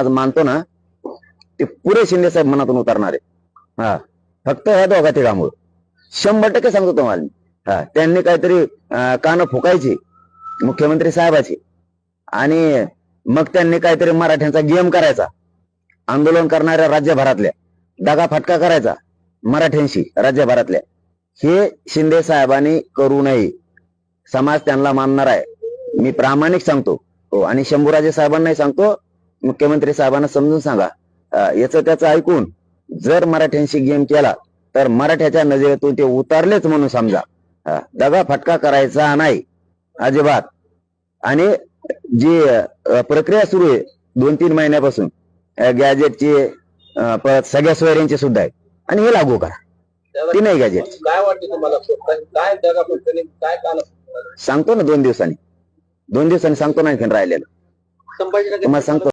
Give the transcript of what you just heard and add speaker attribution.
Speaker 1: आज मानतो ना ते पुरे शिंदे साहेब मनातून उतरणार. आहे हा. फक्त ह्या दोघा तिघामुळं शंभर टक्के सांगतो तुम्हाला मी. हा. त्यांनी काहीतरी कान कानं फुकायची मुख्यमंत्री साहेबाची. आणि मग त्यांनी काहीतरी मराठ्यांचा गेम करायचा. आंदोलन करणाऱ्या राज्यभरातल्या. दगा फटका करायचा. मराठ्यांशी राज्यभरातल्या. हे शिंदे साहेबांनी करू नये. समाज त्यांना मानणार आहे. मी प्रामाणिक सांगतो. हो. आणि शंभूराजे साहेबांनाही सांगतो मुख्यमंत्री साहेबांना समजून सांगा. याचं त्याचं ऐकून जर मराठ्यांशी गेम केला तर मराठ्याच्या नजरेतून ते उतारलेच म्हणून समजा. दगा फटका करायचा नाही अजिबात. आणि जी प्रक्रिया सुरू आहे दोन तीन महिन्यापासून गॅजेटची परत सगळ्या सोयऱ्यांची सुद्धा आहे. आणि हे लागू करा. ती नाही गॅजेट
Speaker 2: काय वाटते तुम्हाला?
Speaker 1: सांगतो ना दोन दिवसांनी. दोन दिवसांनी सांगतो ना आणखीन राहिलेलं. तुम्हाला सांगतो.